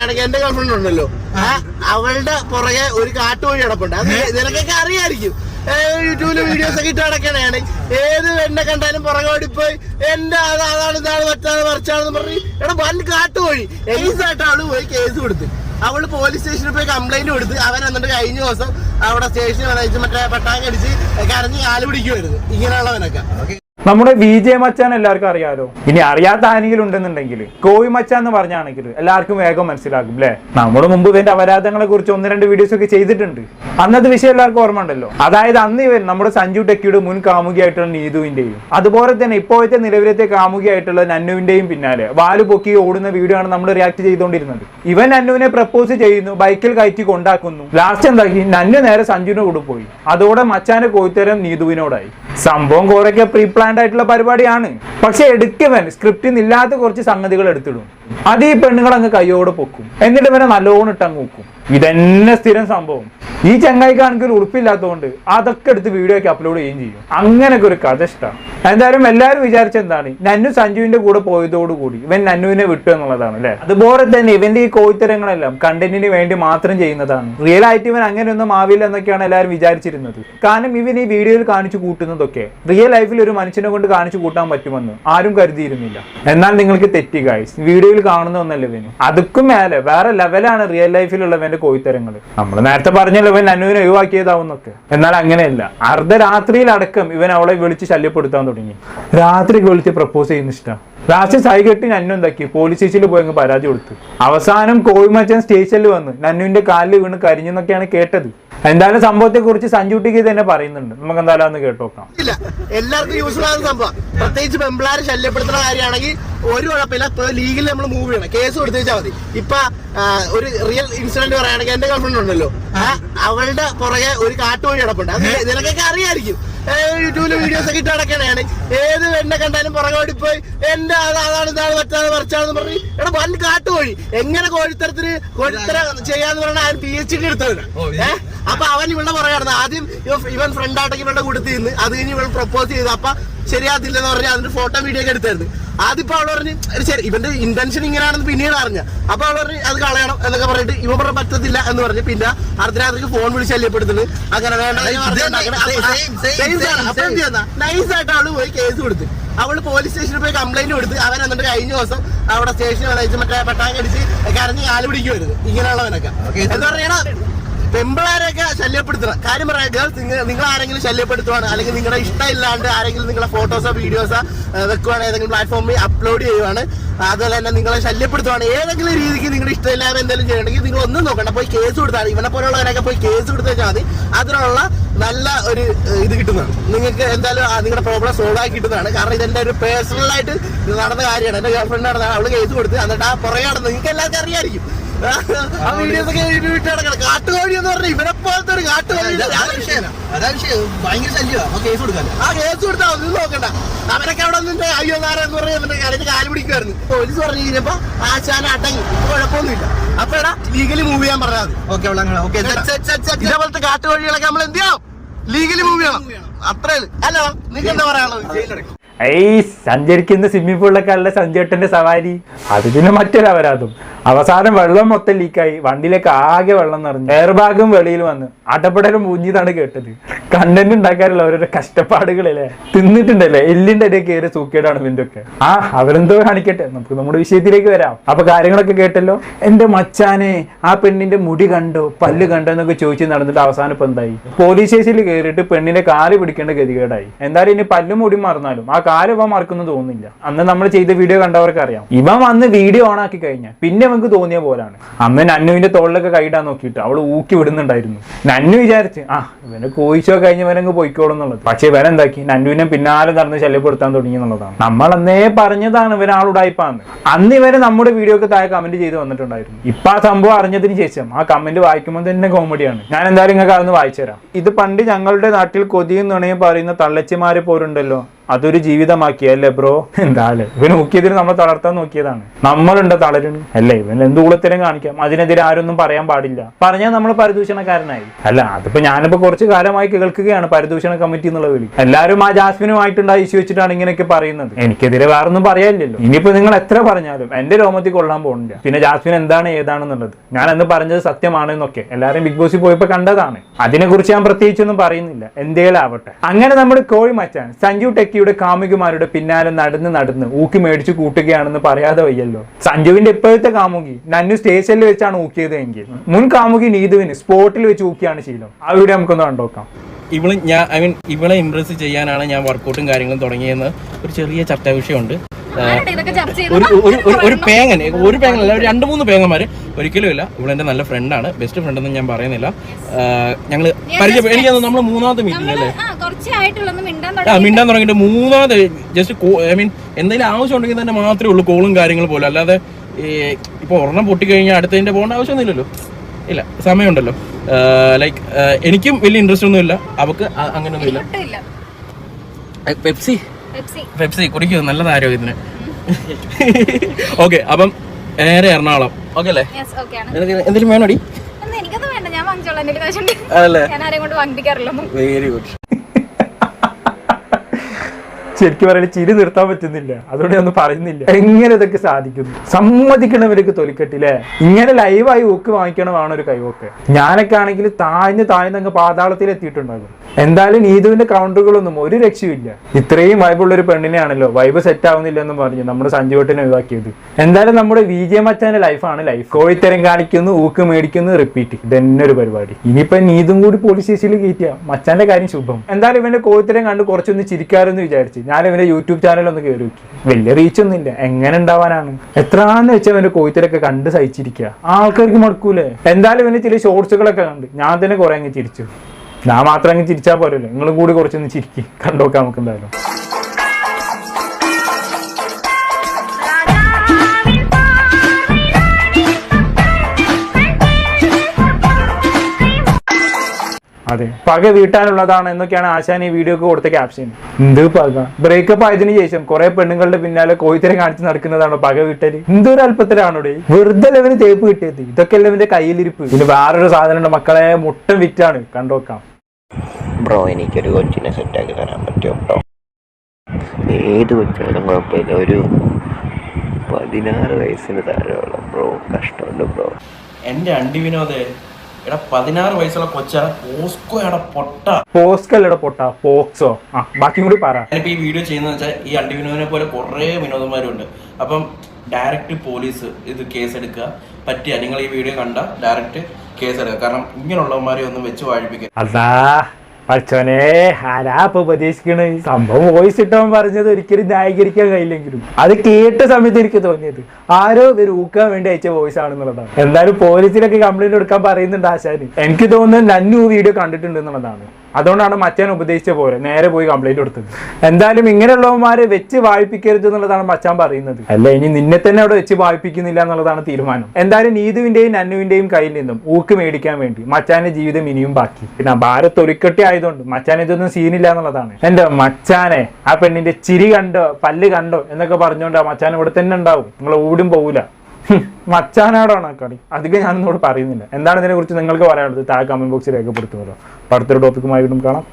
ആണെങ്കിൽ എന്റെ ഗേൾഫ്രണ്ട് ഉണ്ടല്ലോ. ആ. അവളുടെ പുറകെ ഒരു കാട്ടുവഴി കിടപ്പുണ്ട്. അത് നിനക്കൊക്കെ അറിയായിരിക്കും. യൂട്യൂബിൽ യൂട്യൂബിൽ വീഡിയോസ് ഒക്കെ ഇട്ട് കിടക്കണയാണ് ഏത് എന്നെ കണ്ടാലും പുറകെ ഓടിപ്പോയി എന്റെ അത്? അതാണ് ഇതാണ് മറ്റാണ് മറിച്ചാണെന്ന് പറഞ്ഞ് എടാ വൻ കാട്ടുവഴി. എലീസായിട്ട് അവൾ പോയി കേസ് കൊടുത്ത്. അവൾ പോലീസ് സ്റ്റേഷനിൽ പോയി കംപ്ലൈന്റ് കൊടുത്ത്. അവൻ എന്നിട്ട് കഴിഞ്ഞ ദിവസം അവിടെ സ്റ്റേഷനിൽ വന്നിട്ട് മറ്റേ പട്ടാങ്ക അടിച്ച് കരഞ്ഞ് കാൽ പിടിക്കുമായിരുന്നു ഇങ്ങനെയുള്ളവനൊക്കെ. നമ്മുടെ വി ജെ മച്ചാൻ എല്ലാവർക്കും അറിയാലോ. ഇനി അറിയാത്ത ആരെങ്കിലും ഉണ്ടെന്നുണ്ടെങ്കിൽ കോവി മച്ചാൻ എന്ന് പറഞ്ഞാണെങ്കിൽ എല്ലാവർക്കും വേഗം മനസ്സിലാകും അല്ലെ നമ്മൾ മുമ്പ് ഇതിന്റെ അപരാധങ്ങളെ കുറിച്ച് ഒന്ന് രണ്ട് വീഡിയോസ് ഒക്കെ ചെയ്തിട്ടുണ്ട്. അന്നത്തെ വിഷയം എല്ലാവർക്കും ഓർമ്മ ഉണ്ടല്ലോ. അതായത് അന്ന് ഇവർ നമ്മുടെ സഞ്ജു ടെക്കിയുടെ മുൻ കാമുകിയായിട്ടുള്ള നീതുവിന്റെയും അതുപോലെ തന്നെ ഇപ്പോഴത്തെ നിലവിലത്തെ കാമുകിയായിട്ടുള്ള നന്നുവിന്റെയും പിന്നാലെ വാൽ പൊക്കി ഓടുന്ന വീഡിയോ ആണ് നമ്മൾ റിയാക്ട് ചെയ്തുകൊണ്ടിരുന്നത്. ഇവൻ നന്നുവിനെ പ്രപ്പോസ് ചെയ്യുന്നു ബൈക്കിൽ കയറ്റി കൊണ്ടാക്കുന്നു. ലാസ്റ്റ് എന്താക്കി നന്നു നേരെ സഞ്ജുവിനെ പോയി. അതോടെ മച്ചാന്റെ കോയിത്തരം നീതുവിനോടായി. സംഭവം കുറെയൊക്കെ പ്രീ പ്ലാൻഡ് ആയിട്ടുള്ള പരിപാടിയാണ്. പക്ഷെ എടുക്കവൻ സ്ക്രിപ്റ്റിൽ ഇല്ലാത്ത കുറച്ച് സംഗതികൾ എടുത്തിടും. അത് ഈ പെണ്ണുങ്ങൾ അങ്ങ് കയ്യോടെ പൊക്കും. എന്നിട്ട് ഇവനെ നല്ലോണം ഇട്ട് അങ്ങ് വെക്കും ഇതന്നെ സ്ഥിരം സംഭവം. ഈ ചങ്ങായിക്കാണെങ്കിൽ ഉറപ്പില്ലാത്തതുകൊണ്ട് അതൊക്കെ എടുത്ത് വീഡിയോ ഒക്കെ അപ്ലോഡ് ചെയ്യുകയും ചെയ്യും. അങ്ങനെയൊക്കെ ഒരു കഥ ഇഷ്ടമാണ് എന്തായാലും എല്ലാവരും വിചാരിച്ച എന്താണ്? നന്നു സഞ്ജുവിന്റെ കൂടെ പോയതോടുകൂടി ഇവൻ നന്നുവിനെ വിട്ടു എന്നുള്ളതാണ് അല്ലെ? അതുപോലെ തന്നെ ഇവന്റെ ഈ കോയിത്തരങ്ങളെല്ലാം കണ്ടന്റിന് വേണ്ടി മാത്രം ചെയ്യുന്നതാണ്. റിയൽ ആയിട്ട് ഇവൻ അങ്ങനെയൊന്നും ആവില്ല എന്നൊക്കെയാണ് എല്ലാവരും വിചാരിച്ചിരുന്നത്. കാരണം ഇവൻ ഈ വീഡിയോയിൽ കാണിച്ചു കൂട്ടുന്നതൊക്കെ റിയൽ ലൈഫിൽ ഒരു മനുഷ്യനെ കൊണ്ട് കാണിച്ചു കൂട്ടാൻ പറ്റുമെന്ന് ആരും കരുതിയിരുന്നില്ല. എന്നാൽ നിങ്ങൾക്ക് തെറ്റി ഗായ്സ് വീഡിയോയിൽ കാണുന്ന ഒന്നല്ല ഇവന്? അതുക്കും മേലെ വേറെ ലെവലാണ് റിയൽ ലൈഫിലുള്ളവന്റെ കോയിത്തരങ്ങൾ നമ്മൾ നേരത്തെ പറഞ്ഞല്ലോ ഇവൻ നന്നുവിനെ ഒഴിവാക്കിയതാവുന്നൊക്കെ. എന്നാൽ അങ്ങനെയല്ല. അർദ്ധരാത്രിയിലടക്കം ഇവൻ അവളെ വിളിച്ച് ശല്യപ്പെടുത്താൻ തുടങ്ങി. രാത്രി വിളിച്ച് പ്രപ്പോസ് ചെയ്യുന്ന ഇഷ്ടം. ലാസ്റ്റ് സൈകെട്ടി നന്നു എന്താക്കി? പോലീസ് സ്റ്റേഷനിൽ പോയി അങ്ങ് പരാതി കൊടുത്തു. അവസാനം കോഴിമച്ചൻ സ്റ്റേഷനിൽ വന്ന് നന്നുവിന്റെ കാലിൽ വീണ് കരിഞ്ഞെന്നൊക്കെയാണ് കേട്ടത്. എന്തായാലും സംഭവത്തെ കുറിച്ച് സഞ്ജുട്ടിക്ക് തന്നെ പറയുന്നുണ്ട്. നമുക്ക് എന്തായാലും ഒന്ന് കേട്ടോക്കാം ഇല്ല. എല്ലാവർക്കും യൂസ്ഫുൾ ആകുന്ന സംഭവം. പ്രത്യേകിച്ച് പെമ്പിളാരെ ശല്യപ്പെടുത്തുന്ന കാര്യമാണെങ്കിൽ ഒരു കുഴപ്പമില്ല. ലീഗിൽ നമ്മൾ മൂവ് ചെയ്യണം. കേസ് കൊടുത്തു വെച്ചാൽ മതി. ഇപ്പൊ ഒരു റിയൽ ഇൻസിഡന്റ് പറയുകയാണെങ്കിൽ എന്റെ ഗവൺമെന്റ് ഉണ്ടല്ലോ. അവളുടെ പുറകെ ഒരു കാട്ടുവഴി കിടപ്പുണ്ട്. അത് നിനക്കൊക്കെ അറിയായിരിക്കും. ഏ, യൂട്യൂബിൽ വീഡിയോസ് ഒക്കെ ഇട്ട് നടക്കണേണ് ഏത് വെണ്ണ കണ്ടാലും പുറകോടി പോയി എന്റെ അത്? അതാണ് ഇതാണ് മറ്റാണ് മറിച്ചാണെന്ന് പറഞ്ഞ് എടാ വൻ കാട്ടുകോഴി. എങ്ങനെ കോഴിത്തരത്തിന് കോഴിത്തര ചെയ്യാന്ന് പറഞ്ഞാൽ അവൻ പി എച്ച് ഡി എടുത്തവനാ. ഏഹ് അപ്പൊ അവൻ ഇവിടെ പറയാറുണ്ട് ആദ്യം ഇവ- ഇവൻ ഫ്രണ്ടായിട്ടൊക്കെ ഇവളുടെ കൂട്ടത്തിൽ നിന്ന് അത് കഴിഞ്ഞ് ഇവൾ പ്രപ്പോസ് ചെയ്തു. അപ്പൊ ശരിയാത്തില്ലെന്ന് പറഞ്ഞ് അതിന്റെ ഫോട്ടോ വീഡിയോ ഒക്കെ എടുത്തായിരുന്നു. ആദ്യപ്പോ അവൾ പറഞ്ഞ് ശരി ഇവന്റെ ഇന്റൻഷൻ ഇങ്ങനെയാണെന്ന് പിന്നീട് അറിഞ്ഞ. അപ്പൊ അവൾ പറഞ്ഞ് അത് കളയണം എന്നൊക്കെ പറഞ്ഞിട്ട് ഇവ പറഞ്ഞ പറ്റത്തില്ല എന്ന് പറഞ്ഞ് പിന്നെ അർദ്ധരാത്രിക്ക് ഫോൺ വിളിച്ച് ശല്യപ്പെടുത്തുന്നത്. അങ്ങനെ വേണ്ട നൈസ് ആയിട്ട് അവൾ പോയി കേസ് കൊടുത്ത്. അവൾ പോലീസ് സ്റ്റേഷനിൽ പോയി കംപ്ലൈന്റ് കൊടുത്ത്. അവൻ എന്നിട്ട് കഴിഞ്ഞ ദിവസം അവിടെ സ്റ്റേഷനിൽ വന്നിട്ട് മറ്റേ പട്ടാക്കടിച്ച് കരഞ്ഞ് കാൽ പിടിക്കുമായിരുന്നു ഇങ്ങനെയുള്ളവനൊക്കെ. എന്താ പറയണ പെമ്പിളാരെയൊക്കെ ശല്യപ്പെടുത്തണം. കാര്യം പറയാം ഗേൾസ് നിങ്ങൾ ആരെങ്കിലും ശല്യപ്പെടുത്തുവാണ് അല്ലെങ്കിൽ നിങ്ങളുടെ ഇഷ്ടമില്ലാണ്ട് ആരെങ്കിലും നിങ്ങളുടെ ഫോട്ടോസോ വീഡിയോസോ വെക്കുവാണ് ഏതെങ്കിലും പ്ലാറ്റ്ഫോമിൽ അപ്ലോഡ് ചെയ്യുവാണ് അതുപോലെ തന്നെ നിങ്ങളെ ശല്യപ്പെടുത്തുവാണ്. ഏതെങ്കിലും രീതിക്ക് നിങ്ങളുടെ ഇഷ്ടമില്ലാതെ എന്തെങ്കിലും ചെയ്യണമെങ്കിൽ നിങ്ങൾ ഒന്നും നോക്കണ്ട. പോയി കേസ് കൊടുത്താൽ. ഇവനെ പോലുള്ളവരൊക്കെ പോയി കേസ് കൊടുത്തു വെച്ചാൽ മതി. അതിനുള്ള നല്ല ഒരു ഇത് കിട്ടുന്നതാണ്. നിങ്ങൾക്ക് എന്തായാലും നിങ്ങളുടെ പ്രോബ്ലം സോൾവ് ആക്കി കിട്ടുന്നതാണ്. കാരണം ഇതെന്റെ ഒരു പേഴ്സണലായിട്ട് നടന്ന കാര്യമാണ്. എന്റെ ഗേൾഫ്രണ്ട് നടന്ന അവൾ കേസ് കൊടുത്ത് എന്നിട്ട് ആ പുറകെ നടന്ന് നിങ്ങൾക്ക് എല്ലാവർക്കും അറിയായിരിക്കും. ആ വീഡിയോസ് ഒക്കെ വിട്ട് കിടക്കണം കാട്ടുകോഴി എന്ന് പറഞ്ഞാൽ ഇവനെ പോലത്തെ ഒരു കാട്ടുകോഴി അതാ വിഷയം. ഭയങ്കര ശല്യമാണ് അപ്പൊ കേസ് കൊടുക്കാല്ലോ ആ കേസ് കൊടുത്താൽ ഒന്നും നോക്കണ്ട. അവരൊക്കെ അവിടെ അയ്യോ നാരെന്ന് പറഞ്ഞ് എന്നിട്ട് കരഞ്ഞ് കാൽ പിടിക്കുമായിരുന്നു പോലീസ് പറഞ്ഞു കഴിഞ്ഞപ്പോ ആശാന അടങ്ങി. ഇപ്പൊ കുഴപ്പമൊന്നുമില്ല. അപ്പൊ എടാ ലീഗലി മൂവ് ചെയ്യാൻ പറഞ്ഞാൽ ഓക്കെ ഓക്കെ ഇതേപോലത്തെ കാട്ടുകോഴികളൊക്കെ നമ്മൾ എന്ത് ചെയ്യണം? ലീഗലി മൂവ് ചെയ്യണം. അത്രേ ഉള്ളൂ. ഹലോ നിങ്ങൾക്ക് എന്താ പറയാനുള്ളത്? ഏയ് സഞ്ചരിക്കുന്ന സ്വിമ്മിംഗ് പൂളിലൊക്കെ അല്ല സഞ്ചേട്ടന്റെ സവാരി. അത് പിന്നെ മറ്റൊരു അപരാധം അവസാനം വെള്ളം മൊത്തം ലീക്കായി വണ്ടിയിലേക്ക് ആകെ വെള്ളം നിറഞ്ഞു. എയർ ബാഗും വെളിയിൽ വന്നു. അടപടലും മൂഞ്ഞിതാണ് കേട്ടത്. കണ്ടന്റ് ഉണ്ടാക്കാനുള്ള അവരുടെ കഷ്ടപ്പാടുകളല്ലേ? തിന്നിട്ടുണ്ടല്ലേ? എല്ലിന്റെ ഇടയിൽ കയറി സൂക്കേടാണ് ഇതിന്റെ ഒക്കെ ആ അവരെന്തോ കാണിക്കട്ടെ. നമുക്ക് നമ്മുടെ വിഷയത്തിലേക്ക് വരാം. അപ്പൊ കാര്യങ്ങളൊക്കെ കേട്ടല്ലോ? എന്റെ മച്ചാനെ ആ പെണ്ണിന്റെ മുടി കണ്ടോ? പല്ല് കണ്ടോ എന്നൊക്കെ ചോദിച്ച് നടന്നിട്ട് അവസാനം ഇപ്പൊ എന്തായി? പോലീസ് സ്റ്റേഷനിൽ കയറിയിട്ട് പെണ്ണിന്റെ കാൽ പിടിക്കേണ്ട ഗതികേടായി. എന്തായാലും ഇനി പല്ലും മുടി മറന്നാലും ആ കാൽ ഇവ മറക്കുന്നു തോന്നുന്നില്ല. അന്ന് നമ്മൾ ചെയ്ത വീഡിയോ കണ്ടവർക്ക് അറിയാം ഇവൻ വന്ന് വീഡിയോ ഓൺ ആക്കി കഴിഞ്ഞാൽ പിന്നെ അവർക്ക് തോന്നിയ പോലാണ്. അമ്മ നന്നുവിന്റെ തോളിലൊക്കെ കൈയിടാൻ നോക്കിയിട്ട് അവൾ ഊക്കി വിടുന്നുണ്ടായിരുന്നു. നന്നു വിചാരിച്ച് ആ ഇവനെ കോയിച്ചോ കഴിഞ്ഞ് അങ്ങ് പോയിക്കോളും എന്നുള്ളത്. പക്ഷെ ഇവൻ എന്താക്കി? നന്നുവിനെ പിന്നാലെ നടന്ന് ശല്യപ്പെടുത്താൻ തുടങ്ങി എന്നുള്ളതാണ്. നമ്മൾ അന്നേ പറഞ്ഞതാണ് ഇവരാളുടായ്പാന്ന് അന്ന് ഇവരെ നമ്മുടെ വീഡിയോക്ക് താഴെ കമന്റ് ചെയ്ത് വന്നിട്ടുണ്ടായിരുന്നു. ഇപ്പൊ ആ സംഭവം അറിഞ്ഞതിന് ശേഷം ആ കമന്റ് വായിക്കുമ്പോൾ തന്നെ കോമഡിയാണ്. ഞാൻ എന്തായാലും നിങ്ങൾക്ക് അതൊന്ന് വായിച്ചു തരാം. ഇത് പണ്ട് ഞങ്ങളുടെ നാട്ടിൽ കൊതിയും നുണയും പറയുന്ന തള്ളച്ചിമാരെ പോരുണ്ടല്ലോ അതൊരു ജീവിതമാക്കിയല്ലേ ബ്രോ? എന്താല്ലേ ഇവന് മുക്കിയതിന് നമ്മൾ തളർത്താൻ നോക്കിയതാണ്. നമ്മളുണ്ട് തളരുന്നു അല്ലേ ഇവൻ എന്ത് കുളത്തരം കാണിക്കാം. അതിനെതിരെ ആരൊന്നും പറയാൻ പാടില്ല. പറഞ്ഞാൽ നമ്മൾ പരിദൂഷണക്കാരനായി. അല്ല അതിപ്പോ ഞാനിപ്പോ കുറച്ച് കാലമായി കേൾക്കുകയാണ് പരിദൂഷണ കമ്മിറ്റി എന്നുള്ള വിളി. എല്ലാവരും ആ ജാസ്മിനുമായിട്ടുണ്ടായി ഇഷ്യൂ വെച്ചിട്ടാണ് ഇങ്ങനെയൊക്കെ പറയുന്നത്. എനിക്കെതിരെ വേറൊന്നും പറയാനില്ലല്ലോ. ഇനിയിപ്പോ നിങ്ങൾ എത്ര പറഞ്ഞാലും എന്റെ രോമത്തിൽ കൊള്ളാൻ പോകുന്നില്ല. പിന്നെ ജാസ്മിൻ എന്താണ് ഏതാണെന്നുള്ളത്. ഞാൻ അന്ന് പറഞ്ഞത് സത്യമാണ് എന്നൊക്കെ. എല്ലാവരും ബിഗ് ബോസിൽ പോയപ്പോ കണ്ടതാണ്. അതിനെക്കുറിച്ച് ഞാൻ പ്രത്യേകിച്ചൊന്നും പറയുന്നില്ല. എന്തേലാവട്ടെ. ആവട്ടെ അങ്ങനെ നമ്മുടെ കോഴി മച്ചാൻ സഞ്ജു ടെക്കിയുടെ കാമുകിമാരുടെ പിന്നാലെ നടന്ന് നടന്ന് ഊക്കി മേടിച്ചു കൂട്ടുകയാണെന്ന് പറയാതെ വയ്യല്ലോ. സഞ്ജുവിന്റെ ഇപ്പോഴത്തെ കാമുകി നന്നു സ്റ്റേഷനിൽ വെച്ചാണ് ഊക്കിയത് എങ്കിൽ മുൻ കാമുകി നീതുവിന് സ്പോട്ടിൽ വെച്ച് ഊക്കിയാണ് ശീലം. അവിടെ നമുക്കൊന്ന് കണ്ടോക്കാം ഇവൾ ഞാൻ ഐ മീൻ ഇവളെ ഇംപ്രസ് ചെയ്യാനാണ് ഞാൻ വർക്കൗട്ടും കാര്യങ്ങളും തുടങ്ങിയെന്ന് ഒരു ചെറിയ ചർച്ചാ വിഷയമുണ്ട്. ഒരു പേങ്ങൻ ഒരു പേങ്ങനല്ല ഒരു രണ്ട് മൂന്ന് പേങ്ങന്മാര് ഒരിക്കലും ഇല്ല. ഇവിടെ എന്റെ നല്ല ഫ്രണ്ടാണ് ബെസ്റ്റ് ഫ്രണ്ട് എന്ന് ഞാൻ പറയുന്നില്ല. ഞങ്ങൾ പരിചയം എനിക്ക് നമ്മൾ മൂന്നാമത്തെ മീറ്റിംഗ് അല്ലേ? ആ മിണ്ടാൻ തുടങ്ങിട്ട് തുടങ്ങിയിട്ട് മൂന്നാമത് ജസ്റ്റ് ഐ മീൻ എന്തെങ്കിലും ആവശ്യം ഉണ്ടെങ്കിൽ തന്നെ മാത്രമേ ഉള്ളൂ കോളും കാര്യങ്ങളും പോലും. അല്ലാതെ ഇപ്പൊ ഇപ്പോൾ ഒരെണ്ണം പൊട്ടിക്കഴിഞ്ഞാൽ അടുത്തതിന്റെ പോകേണ്ട ആവശ്യമൊന്നുമില്ലല്ലോ. ഇല്ല സമയമുണ്ടല്ലോ. ലൈക്ക് എനിക്കും വലിയ ഇൻട്രസ്റ്റ് ഒന്നുമില്ല. അവക്ക് അങ്ങനെ അങ്ങനെയൊന്നുമില്ല ഇല്ല. പെപ്സി? പെപ്സി. പെപ്സി കുടിക്കും നല്ലത് ആരോഗ്യത്തിന്. ഓക്കെ അപ്പം നേരെ എറണാകുളം. ഓക്കെ അല്ലേ? യെസ് ഓക്കെ ആണ്. നിനക്ക് എന്തെങ്കിലും വേണോടി? വെരി ഗുഡ് ശരിക്കും പറയുന്നത് ചിരി നിർത്താൻ പറ്റുന്നില്ല. അതുകൊണ്ട് ഒന്നും പറയുന്നില്ല. എങ്ങനെ ഇതൊക്കെ സാധിക്കുന്നു? സമ്മതിക്കണവർക്ക് തൊലിക്കട്ടില്ലേ? ഇങ്ങനെ ലൈവായി ഓക്ക് വാങ്ങിക്കണമാണ് ഒരു കൈവോക്ക്. ഞാനൊക്കെ ആണെങ്കിൽ താഴ്ന്ന് താഴ്ന്നങ്ങ് പാതാളത്തിൽ എത്തിയിട്ടുണ്ടാകും എന്തായാലും നീതുവിന്റെ കൗണ്ടറുകളൊന്നും ഒരു രക്ഷയുമില്ല. ഇത്രയും വൈബുള്ള ഒരു പെണ്ണിനെയാണല്ലോ. വൈബ് സെറ്റ് ആവുന്നില്ല എന്ന് പറഞ്ഞു നമ്മുടെ സഞ്ജുവട്ടിനെ ഒഴിവാക്കിയത്. എന്തായാലും നമ്മുടെ വി ജെ മച്ചാന്റെ ലൈഫാണ് ലൈഫ് കോഴിത്തരം കാണിക്കുന്നു ഊക്ക് മേടിക്കുന്നു റിപ്പീറ്റ് ഇതന്നെ ഒരു പരിപാടി. ഇനിയിപ്പോ നീതും കൂടി പോലീസ് സ്റ്റേഷനിൽ കയറ്റിയ മച്ചാന്റെ കാര്യം ശുഭം. എന്തായാലും ഇവന്റെ കോഴിത്തരം കണ്ട് കുറച്ചൊന്ന് ചിരിക്കാറെന്ന് വിചാരിച്ച് ഞാൻ ഇവന്റെ യൂട്യൂബ് ചാനൽ ഒന്ന് കയറി നോക്കി. വലിയ റീച്ച് ഒന്നും ഇല്ല എങ്ങനെ ഉണ്ടാവാനാണ്? എത്രാന്ന് വെച്ചാൽ ഇവന്റെ കോഴിത്തരൊക്കെ കണ്ട് സഹിച്ചിരിക്കുക ആൾക്കാർക്ക് മടക്കൂലേ? എന്തായാലും ഇവന്റെ ചില ഷോർട്സുകളൊക്കെ കണ്ട്. ഞാൻ തന്നെ കുറെ അങ്ങ് ചിരിച്ചു. ഞാൻ മാത്രം അങ്ങ് ചിരിച്ചാൽ പോരല്ലോ. നിങ്ങൾ കൂടി കുറച്ചൊന്ന് ചിരിക്കി. കണ്ടോക്കാം നമുക്ക് എന്തായാലും അതെ. പക വീട്ടാനുള്ളതാണ് എന്നൊക്കെയാണ് ആശാൻ ഈ വീഡിയോക്ക് കൊടുത്ത ക്യാപ്ഷൻ എന്ത് പക? ബ്രേക്കപ്പ് ആയതിനു ശേഷം കുറെ പെണ്ണുങ്ങളുടെ പിന്നാലെ കോഴിത്തരം കാണിച്ച് നടക്കുന്നതാണോ പക വീട്ടൽ? എന്തൊരു അല്പത്തിലാണോടെ വെറുതെ ലെവന് തേപ്പ് കിട്ടിയത്? ഇതൊക്കെ ലെവന്റെ കയ്യിലിരിപ്പ്. പിന്നെ വേറൊരു സാധനം മക്കളെ മുട്ട വിറ്റാണ്. കണ്ടോക്കാം. ബ്രോ എനിക്കൊരു കൊച്ചിനെ സെറ്റാക്കി തരാൻ പറ്റുമോ ബ്രോ? ഏത് കൊച്ചായാലും കുഴപ്പമില്ല. ഒരു പതിനാറ് വയസ്സിന് താഴെയുള്ള ബ്രോ കഷ്ടമുണ്ട് ബ്രോ. എന്റെ അണ്ടി വിനോദേ എടാ പതിനാറ് വയസ്സുള്ള കൊച്ച ഓസ്കോ എടാ പൊട്ട. പോസ്കല്ലട പൊട്ട പോക്സോ. ആ ബാക്കിയും കൂടി പറ. ഞാനിപ്പോ ഈ വീഡിയോ ചെയ്യുന്നത് വെച്ചാൽ ഈ അണ്ടി വിനോദിനെ പോലെ കുറേ വിനോദന്മാരുണ്ട്. അപ്പം ഡയറക്റ്റ് പോലീസ് ഇത് കേസ് എടുക്കുക പറ്റിയ നിങ്ങൾ ഈ വീഡിയോ കണ്ട ഡയറക്റ്റ് കേസ് എടുക്കുക കാരണം ഇങ്ങനെയുള്ളവന്മാരെ ഒന്നും വെച്ച് വാഴിപ്പിക്കുക സംഭവം വോയിസ് പറഞ്ഞത് ഒരിക്കലും ന്യായീകരിക്കാൻ കഴിയില്ലെങ്കിലും. അത് കേട്ട സമയത്ത് എനിക്ക് തോന്നിയത് ആരോ ഇവർ ഊക്കാൻ വേണ്ടി അയച്ച വോയിസ് ആണെന്നുള്ളതാണ് എന്തായാലും പോലീസിലൊക്കെ കംപ്ലൈന്റ് കൊടുക്കാൻ പറയുന്നുണ്ട് ആശാന്. എനിക്ക് തോന്നുന്നത് നന്നു വീഡിയോ കണ്ടിട്ടുണ്ട് എന്നുള്ളതാണ്. അതുകൊണ്ടാണ് മച്ചാൻ ഉപദേശിച്ച പോലെ നേരെ പോയി കംപ്ലൈന്റ് കൊടുത്തത്. എന്തായാലും ഇങ്ങനെയുള്ളവന്മാരെ വെച്ച് വായിപ്പിക്കരുത് എന്നുള്ളതാണ് മച്ചാൻ പറയുന്നത്. അല്ല ഇനി നിന്നെ തന്നെ അവിടെ വെച്ച് വായിപ്പിക്കുന്നില്ല എന്നുള്ളതാണ് തീരുമാനം. എന്തായാലും നീതുവിന്റെയും നന്നുവിന്റെയും കയ്യിൽ നിന്നും ഊക്ക് മേടിക്കാൻ വേണ്ടി മച്ചാന്റെ ജീവിതം ഇനിയും ബാക്കി. പിന്നെ ഭാരത് ഒരുക്കട്ടി ആയതുകൊണ്ട് മച്ചാൻ ഇതൊന്നും സീനില്ല എന്നുള്ളതാണ്. എന്റെ മച്ചാനെ ആ പെണ്ണിന്റെ ചിരി കണ്ടോ പല്ല് കണ്ടോ എന്നൊക്കെ പറഞ്ഞുകൊണ്ട് ആ മച്ചാൻ ഇവിടെ തന്നെ ഉണ്ടാവും. നിങ്ങൾ ഓടും പോകൂല ഹും, മച്ചാനാടാണ് ആ കളി. അധികം ഞാനൊന്നോട് പറയുന്നില്ല. എന്താണ് ഇതിനെക്കുറിച്ച് നിങ്ങൾക്ക് പറയാനുള്ളത്? താഴെ കമന്റ് ബോക്സിൽ രേഖപ്പെടുത്തുമല്ലോ അടുത്തൊരു ടോപ്പിക്കുമായി വീണ്ടും കാണാം.